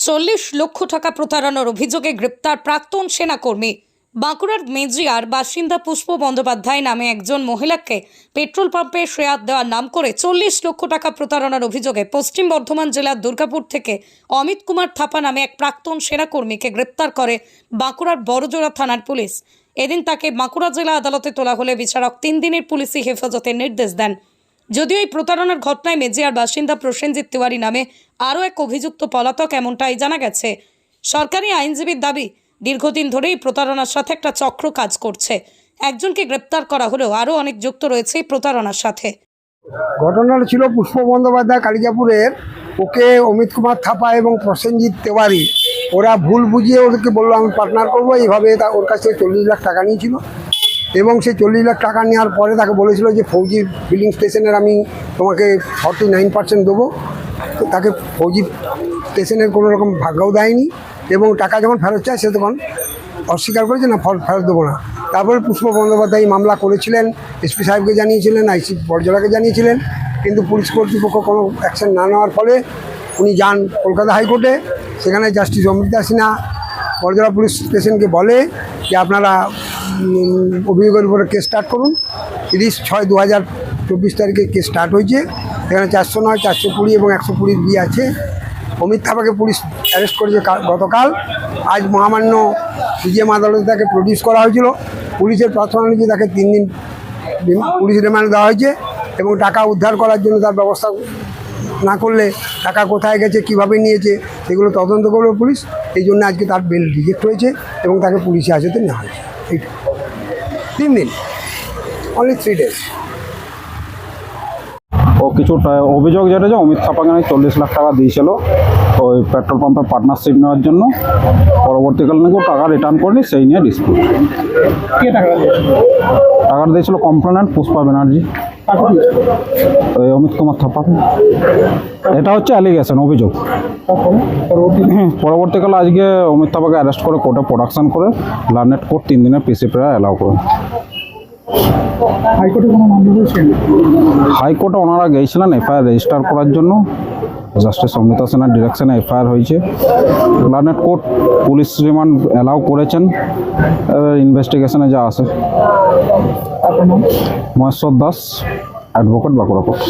চল্লিশ লক্ষ টাকা প্রতারণার অভিযোগে গ্রেপ্তার প্রাক্তন সেনাকর্মী। বাঁকুড়ার মেজিয়ার বাসিন্দা পুষ্প বন্দ্যোপাধ্যায় নামে একজন মহিলাকে পেট্রোল পাম্পে শেয়ার দেওয়ার নাম করে চল্লিশ লক্ষ টাকা প্রতারণার অভিযোগে পশ্চিম বর্ধমান জেলার দুর্গাপুর থেকে অমিত কুমার থাপা নামে এক প্রাক্তন সেনাকর্মীকে গ্রেপ্তার করে বাঁকুড়ার বড়জোড়া থানার পুলিশ। এদিন তাকে বাঁকুড়া জেলা আদালতে তোলা হলে বিচারক তিন দিনের পুলিশি হেফাজতের নির্দেশ দেন। যদিও এই প্রতারণার ঘটনায় মেজিয়ার বাসিন্দা প্রসেনজিৎ তিওয়ারি নামে আরও এক অভিযুক্ত পলাতক এমনটাই জানা গেছে। সরকারি আইনজীবীর দাবি, দীর্ঘদিন ধরেই প্রতারণার সাথে একটা চক্র কাজ করছে। একজনকে গ্রেপ্তার করা হলেও আরও অনেক যুক্ত রয়েছে এই প্রতারণার সাথে। ঘটনাটা ছিল পুষ্প বন্দ্যোপাধ্যায় কালিকাপুরের ওকে অমিত কুমার থাপা এবং প্রসেনজিৎ তেওয়ারি, ওরা ভুল বুঝিয়ে ওদেরকে বলল, আমি পার্টনার করব। এইভাবে ওর কাছ থেকে চল্লিশ লাখ টাকা নিয়েছিল। এবং সেই চল্লিশ লাখ টাকা নেওয়ার পরে তাকে বলেছিল যে ফৌজি ফিলিং স্টেশনের আমি তোমাকে ফর্টি নাইন পার্সেন্ট দেবো। তো তাকে ফৌজি স্টেশনের কোনো রকম ভাগ্যও দেয়নি এবং টাকা যখন ফেরত চায়, সে তখন অস্বীকার করেছে, না ফেরত দেবো না। তারপরে পুষ্প বন্দ্যোপাধ্যায় মামলা করেছিলেন এসপি সাহেবকে জানিয়েছিলেন আইসি বরজলাকে জানিয়েছিলেন, কিন্তু পুলিশ কর্তৃপক্ষ কোনো অ্যাকশন না নেওয়ার ফলে উনি যান কলকাতা হাইকোর্টে। সেখানে জাস্টিস অমৃতা সিনহা বরজলা পুলিশ স্টেশনকে বলে যে আপনারা অভিযোগের উপরে কেস স্টার্ট করুন। তিরিশ ছয় দু হাজার চব্বিশ তারিখে কেস স্টার্ট হয়েছে। এখানে চারশো নয়, চারশো কুড়ি এবং একশো কুড়ির বিয়ে আছে। অমিত থাপাকে পুলিশ অ্যারেস্ট করেছে কাল- গতকাল। আজ মহামান্য সিজিএম আদালতে তাকে প্রডিউস করা হয়েছিল। পুলিশের প্রার্থনা অনুযায়ী তাকে তিন দিন পুলিশ রিমান্ড দেওয়া হয়েছে এবং টাকা উদ্ধার করার জন্য তার ব্যবস্থা না করলে টাকা কোথায় গেছে, কীভাবে নিয়েছে, সেগুলো তদন্ত করবে পুলিশ। এই জন্য আজকে তার বেল রিজেক্ট হয়েছে এবং তাকে পুলিশে হাজতে নেওয়া হয়েছে। তিন দিন। অনলি থ্রি ডেজ ও কিছু টা- অভিযোগ যেটা যে অমিত থাপাকে নাকি চল্লিশ লাখ টাকা দিয়েছিল ওই পেট্রোল পাম্পের পার্টনারশিপ নেওয়ার জন্য। পরবর্তীকালে নাকি টাকা রিটার্ন করেনি সেই নিয়ে ডিসপিউট টাকা দিয়েছিল? কমপ্লেনেন্ট পুষ্পা ব্যানার্জি। ওই অমিত কুমার থাপাকে এটা হচ্ছে অ্যালিগেশন অভিযোগ। পরবর্তীকালে আজকে অমিত থাপাকে অ্যারেস্ট করে কোর্টে প্রোডাকশন করে লার্নেট কোর্ট তিন দিনের পিসি প্রেয়ার অ্যালাউ করে। হাইকোর্টে ওনারা গিয়েছিলেন এফআইআর রেজিস্টার করার জন্য। জাস্টিস অমিতা সেনার ডিরেকশনে এফআইআর হয়েছে। Learned court police remand allow করেছেন। ইনভেস্টিগেশনে যা আছে। Maheshwar Das. Advocate Bankura court